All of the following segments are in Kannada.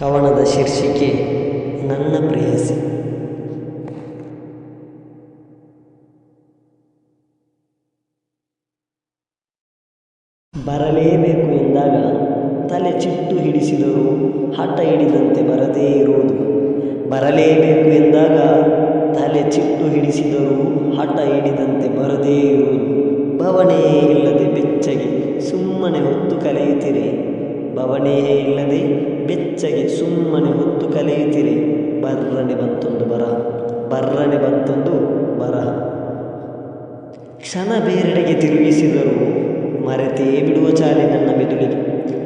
ಕವನದ ಶೀರ್ಷಿಕೆ ನನ್ನ ಪ್ರೇಯಸಿ. ಬರಲೇಬೇಕು ಎಂದಾಗ ತಲೆ ಚಿಟ್ಟು ಹಿಡಿಸಿದರೂ ಹಠ ಹಿಡಿದಂತೆ ಬರದೇ ಇರುವುದು. ಬರಲೇಬೇಕು ಎಂದಾಗ ತಲೆ ಚಿಟ್ಟು ಹಿಡಿಸಿದರೂ ಹಠ ಹಿಡಿದಂತೆ ಬರದೇ ಇರುವುದು. ಭವನೇ ಇಲ್ಲದೆ ಬೆಚ್ಚಗೆ ಸುಮ್ಮನೆ ಹೊತ್ತು ಕಲೆಯುತ್ತೀರಿ ಭವನೇ ಇಲ್ಲದೆ ಬೆಚ್ಚಗೆ ಸುಮ್ಮನೆ ಹೊತ್ತು ಕಲಿಯುತ್ತೀರಿ. ಬರ್ರನೆ ಬಂತೊಂದು ಬರಹ ಬರ್ರನೆ ಬಂತೊಂದು ಬರಹ ಕ್ಷಣ ಬೇರೆಡೆಗೆ ತಿರುಗಿಸಿದರು ಮರೆತೇ ಬಿಡುವ ಚಾಲಿ ನನ್ನ ಮೆದುಳಿಗೆ.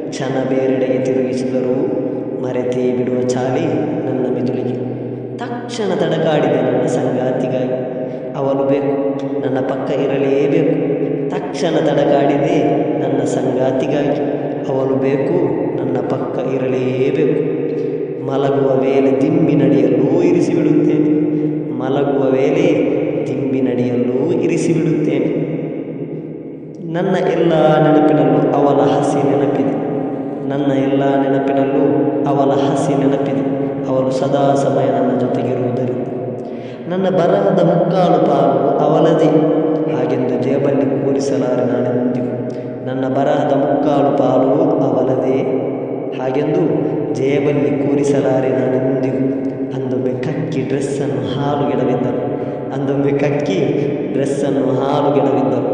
ಕ್ಷಣ ಬೇರೆಡೆಗೆ ತಿರುಗಿಸಿದರು ಮರೆತೇ ಬಿಡುವ ಚಾಲಿ ನನ್ನ ಮೆದುಳಿಗೆ. ತಕ್ಷಣ ತಡಕಾಡಿದೆ ನನ್ನ ಸಂಗಾತಿಗಾಗಿ. ಅವನು ಬೇಕು, ನನ್ನ ಪಕ್ಕ ಇರಲೇಬೇಕು. ತಕ್ಷಣ ತಡಕಾಡಿದೆ ನನ್ನ ಅವನು ಬೇಕು ನನ್ನ ಪಕ್ಕ ಇರಲೇಬೇಕು. ಮಲಗುವ ವೇಳೆ ದಿಮ್ಮಿನಡಿಯಲ್ಲೂ ಇರಿಸಿಬಿಡುತ್ತೇನೆ. ಮಲಗುವ ವೇಳೆ ಇರಿಸಿ ಇರಿಸಿಬಿಡುತ್ತೇನೆ. ನನ್ನ ಎಲ್ಲ ನೆನಪಿನಲ್ಲೂ ಅವಳ ಹಸಿ ನೆನಪಿದೆ. ನನ್ನ ಎಲ್ಲ ನೆನಪಿನಲ್ಲೂ ಅವಳ ಹಸಿ ನೆನಪಿದೆ. ಅವಳು ಸದಾ ಸಮಯ ನನ್ನ ಜೊತೆಗಿರುವುದರಿಂದ. ನನ್ನ ಬರಹದ ಮುಕ್ಕಾಲು ಪಾಲು ಅವಳದೇ ಹಾಗೆಂದು ಜೇಬಲ್ಲಿ ಕೂರಿಸಲಾರೆ ನಾನೆಂದಿಗೂ. ನನ್ನ ಬರಹದ ಹಾಗೆಂದು ಜೇಬಲ್ಲಿ ಕೂರಿಸಲಾರೆ ನಾನೆಂದಿಗೂ ಅಂದೊಮ್ಮೆ ಕಕ್ಕಿ ಡ್ರೆಸ್ಸನ್ನು ಹಾಲುಗೆಡವಿದ್ದರು. ಅಂದೊಮ್ಮೆ ಕಕ್ಕಿ ಡ್ರೆಸ್ಸನ್ನು ಹಾಲುಗೆಡವಿದ್ದರು.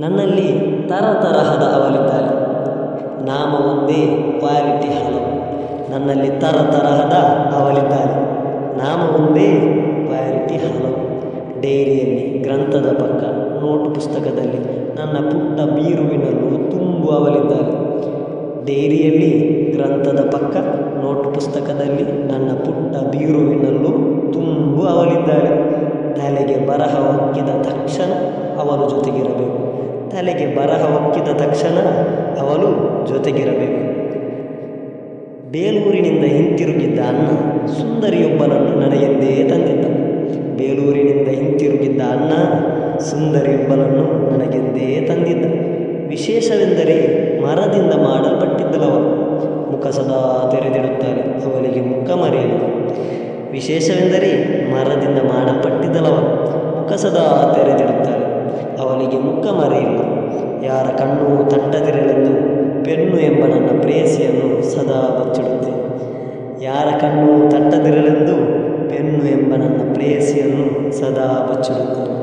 ನನ್ನಲ್ಲಿ ತರತರಹದ ಅವಲಿದ್ದಾರೆ. ನಾಮ ಒಂದೇ ಕ್ವಾಲಿಟಿ ಹಲವು ನನ್ನಲ್ಲಿ ತರತರಹದ ಅವಲಿದ್ದಾರೆ. ನಾಮ ಒಂದೇ ಕ್ವಾಲಿಟಿ ಹಲವು ಡೈರಿಯಲ್ಲಿ, ಗ್ರಂಥದ ಪಕ್ಕ, ನೋಟ್ ಪುಸ್ತಕದಲ್ಲಿ ನನ್ನ ಪುಟ್ಟ ಬೀರುವಿನಲ್ಲೂ ತುಂಬು ಡೈರಿಯಲ್ಲಿ ಗ್ರಂಥದ ಪಕ್ಕ ನೋಟ್ ಪುಸ್ತಕದಲ್ಲಿ ನನ್ನ ಪುಟ್ಟ ಬೀರುವಿನಲ್ಲೂ ತುಂಬು ಅವಳಿದ್ದಾಳೆ ತಲೆಗೆ ಬರಹ ಒಕ್ಕಿದ ತಕ್ಷಣ ಅವಳು ಜೊತೆಗಿರಬೇಕು. ತಲೆಗೆ ಬರಹ ಒಕ್ಕಿದ ತಕ್ಷಣ ಅವಳು ಜೊತೆಗಿರಬೇಕು. ಬೇಲೂರಿನಿಂದ ಹಿಂತಿರುಗಿದ್ದ ಅಣ್ಣ ಸುಂದರಿಯೊಬ್ಬನನ್ನು ನನಗೆಂದೇ ತಂದಿದ್ದ. ಬೇಲೂರಿನಿಂದ ಹಿಂತಿರುಗಿದ್ದ ಅಣ್ಣ ಸುಂದರಿಯೊಬ್ಬನನ್ನು ನನಗೆಂದೇ ತಂದಿದ್ದ. ವಿಶೇಷವೆಂದರೆ ಮರದಿಂದ ಮಾಡಲ್ಪಟ್ಟಿದ್ದಲವ. ಮುಖ ಸದಾ ತೆರೆದಿಡುತ್ತಾರೆ ಅವನಿಗೆ ಮುಖ ಮರೆಯಲು. ವಿಶೇಷವೆಂದರೆ ಮರದಿಂದ ಮಾಡಲ್ಪಟ್ಟಿದ್ದಲವ, ಮುಖ ಸದಾ ತೆರೆದಿಡುತ್ತಾರೆ ಅವನಿಗೆ ಮುಖ ಮರೆಯಿಲ್ಲ. ಯಾರ ಕಣ್ಣು ತಟ್ಟದಿರಲೆಂದು ಪೆನ್ನು ಎಂಬ ನನ್ನ ಪ್ರೇಯಸಿಯನ್ನು ಸದಾ ಬಚ್ಚಿಡುತ್ತೆ ಯಾರ ಕಣ್ಣು ತಟ್ಟದಿರಲೆಂದು ಪೆನ್ನು ಎಂಬ ನನ್ನ ಪ್ರೇಯಸಿಯನ್ನು ಸದಾ ಬಚ್ಚಿಡುತ್ತೇನೆ